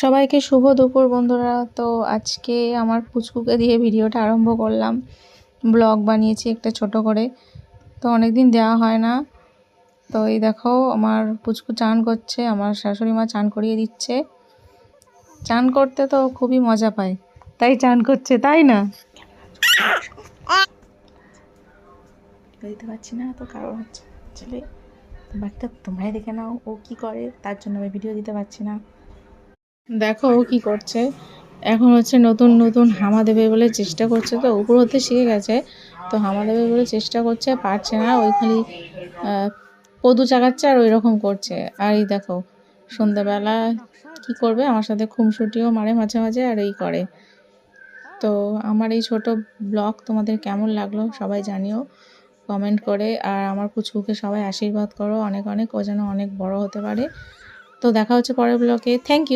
সবাইকে শুভ দুপুর বন্ধুরা। তো আজকে আমার পুচকুকে দিয়ে ভিডিওটা আরম্ভ করলাম। ব্লগ বানিয়েছি একটা ছোট করে। তো অনেক দিন দেওয়া হয় না। তো এই দেখো, আমার পুচকু চান করছে, আমার শাশুড়ি মা চান করিয়ে দিচ্ছে। চান করতে তো খুবই মজা পায়। তাই চান করছে, তাই না? দিতে পারছি না, তো কারণ হচ্ছে তোমরাই দেখে নাও ও কি করে, তার জন্য আমি ভিডিও দিতে পারছি না। দেখো ও কি করছে। এখন হচ্ছে নতুন নতুন হামা দেবে বলে চেষ্টা করছে। তো উপর হতে শিখে গেছে। তো হামা দেবে বলে চেষ্টা করছে, পারছে না। ওই খালি পদু চাগাচ্ছে আর ওই রকম করছে। আর এই দেখো, সন্ধ্যাবেলা কি করবে? আমার সাথে খুমসুটিও মারে মাঝে মাঝে আর এই করে। তো আমার এই ছোট ব্লগ তোমাদের কেমন লাগল সবাই জানিও, কমেন্ট করে। আর আমার পুচকুকে সবাই আশীর্বাদ করো। অনেক অনেক ও যেন অনেক বড় হতে পারে। তো দেখা হচ্ছে পরের ব্লগে। Thank you